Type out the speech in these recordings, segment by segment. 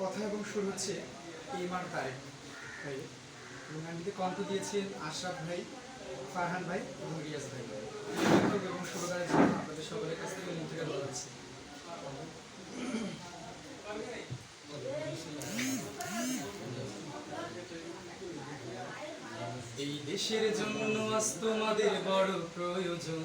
কথা এবং সুর হচ্ছে ইমার তারেক ভাই এবং গানটিতে কণ্ঠ দিয়েছেন আশরাফ ভাই, ফারহান ভাই এবং রিয়াজ ভাই এবং জন্য আপনাদের সকলের কাছ থেকে মন থেকে এই দেশের জন্য আজ তোমাদের বড় প্রয়োজন।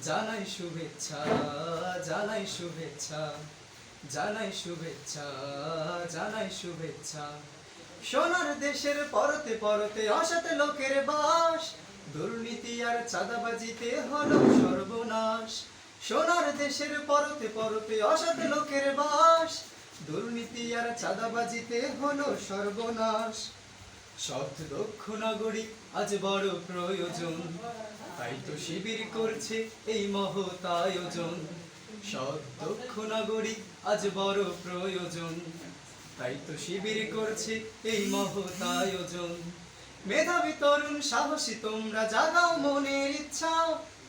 জানাই শুভেচ্ছা জানাই শুভেচ্ছা জানাই শুভেচ্ছা জানাই শুভেচ্ছা। সোনার দেশের পরতে পরতে অসতে লোকের বাস, দুর্নীতি আর চাঁদাবাজিতে হলো সর্বনাশ। সোনার দেশের পরতে পরতে অসৎ লোকের বাস, দুর্নীতি আর চাঁদাবাজিতে হলো সর্বনাশ। সৎ দক্ষ নাগরিক, আজ বড় প্রয়োজন। তাই তো শিবির করছে এই মহৎ আয়োজন। সৎ, দক্ষ নাগরিক, আজ বড় প্রয়োজন। তাই তো শিবির করছে এই মহৎ আয়োজন। মেধাবী তরুণ, সাহসী তোমরা জাগাও মনের ইচ্ছা।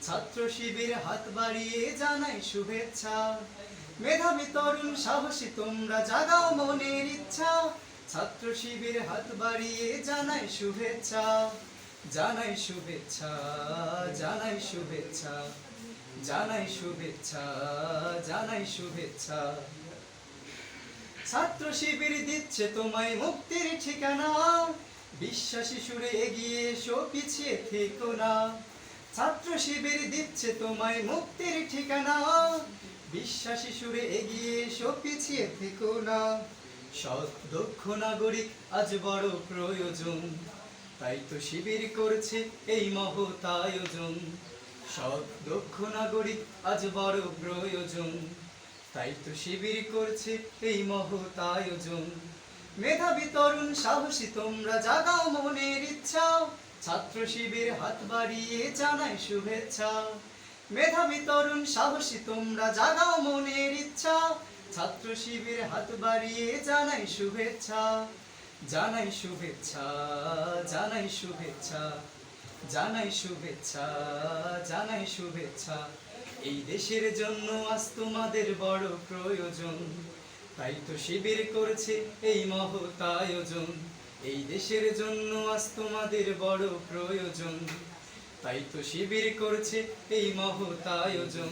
ছাত্র শিবির হাত বাড়িয়ে জানাই শুভেচ্ছা। মেধাবী তরুণ, সাহসী তোমরা জাগাও মনের ইচ্ছা। ছাত্র শিবির হাত বাড়িয়ে জানাই শুভেচ্ছা। জানাই শুভেচ্ছা জানাই শুভেচ্ছা জানাই শুভেচ্ছা জানাই শুভেচ্ছা। ছাত্র শিবির দিচ্ছে তোমায় মুক্তির ঠিকানা। বিশ্বাসী সুরে এগিয়ে এসো, পিছিয়ে থেকো না। ছাত্র শিবির দিচ্ছে তোমায় মুক্তির ঠিকানা। বিশ্বাসী সুরে এগিয়ে এসো, পিছিয়ে থেকো না। সৎ, দক্ষ নাগরিক, আজ বড় প্রয়োজন। তাই তো শিবির করছে এই মহৎ আয়োজন সৎ দক্ষ নাগরিক আজ বড় প্রয়োজন। তাই তো শিবির করছে এই মহৎ আয়োজন মেধাবী তরুণ সাহসী, তোমরা জাগাও মনের ইচ্ছা। ছাত্র শিবির হাত বাড়িয়ে জানাই শুভেচ্ছা। মেধাবী তরুণ সাহসী, তোমরা জাগাও মনের ইচ্ছা। ছাত্র শিবির হাত বাড়িয়ে জানাই শুভেচ্ছা। জানাই শুভেচ্ছা জানাই শুভেচ্ছা জানাই শুভেচ্ছা জানাই শুভেচ্ছা। এই দেশের জন্য আজ তোমাদের বড় প্রয়োজন, তাই তো শিবির করছে এই মহৎ আয়োজন। এই দেশের জন্য আজ তোমাদের বড় প্রয়োজন, তাই তো শিবির করছে এই মহৎ আয়োজন।